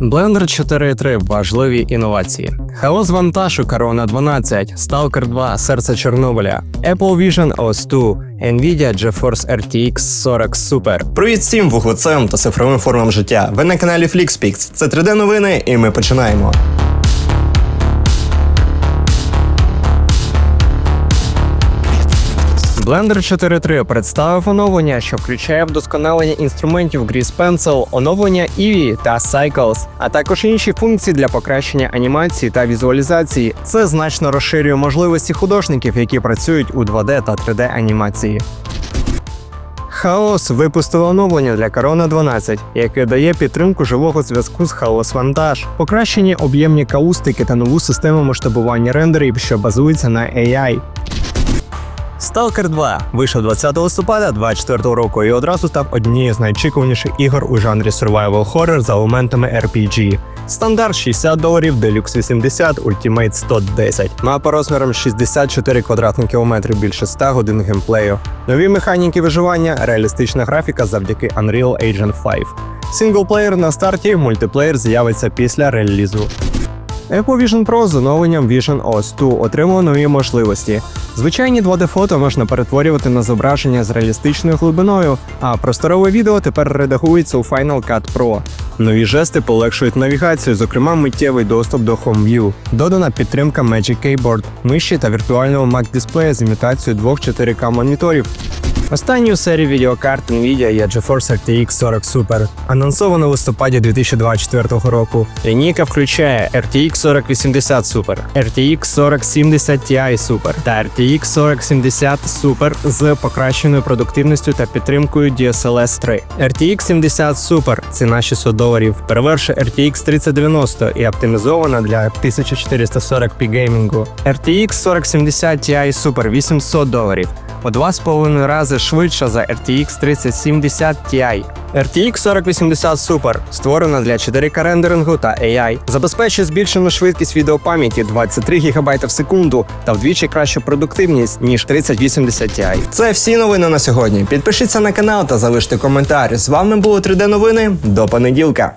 Blender 4.3 важливі інновації. Хаос вантажу Corona 12, Stalker 2, Серце Чорнобиля, Apple Vision OS 2, Nvidia GeForce RTX 40 Super. Привіт всім вуглецем та цифровим формам життя. Ви на каналі FlixPix. Це 3D новини, і ми починаємо. Blender 4.3 представив оновлення, що включає вдосконалення інструментів Grease Pencil, оновлення EVE та Cycles, а також інші функції для покращення анімації та візуалізації. Це значно розширює можливості художників, які працюють у 2D та 3D анімації. Хаос випустило оновлення для Corona 12, яке дає підтримку живого зв'язку з Хаос Вантаж, покращені об'ємні каустики та нову систему масштабування рендерів, що базується на AI. Stalker 2 вийшов 20 листопада 2024 року і одразу став однією з найчікуваніших ігор у жанрі survival horror за елементами RPG. Стандарт 60 доларів, Deluxe 80, Ultimate 110. Мапа розміром 64 квадратних кілометри, більше 100 годин геймплею. Нові механіки виживання, реалістична графіка завдяки Unreal Engine 5. Синглплеєр на старті, мультиплеєр з'явиться після релізу. Apple Vision Pro з оновленням Vision OS 2 отримало нові можливості. Звичайні 2D-фото можна перетворювати на зображення з реалістичною глибиною, а просторове відео тепер редагується у Final Cut Pro. Нові жести полегшують навігацію, зокрема миттєвий доступ до Home View. Додана підтримка Magic Keyboard, миші та віртуального Mac дисплея з імітацією двох 4К моніторів. Останню серію відеокарт Nvidia є GeForce RTX 40 Super, анонсовано у листопаді 2024 року. Лінійка включає RTX 4080 Super, RTX 4070 Ti Super та RTX 4070 Super з покращеною продуктивністю та підтримкою DSLS 3. RTX 70 Super ціна 600 доларів, перевершує RTX 3090 і оптимізована для 1440p геймінгу. RTX 4070 Ti Super 800 доларів у 2,5 рази швидша за RTX 3070 Ti. RTX 4080 Super створена для 4К рендерингу та AI, забезпечує збільшену швидкість відеопам'яті 23 ГБ в секунду та вдвічі кращу продуктивність ніж 3080 Ti. Це всі новини на сьогодні. Підпишіться на канал та залиште коментар. З вами було 3D новини. До понеділка.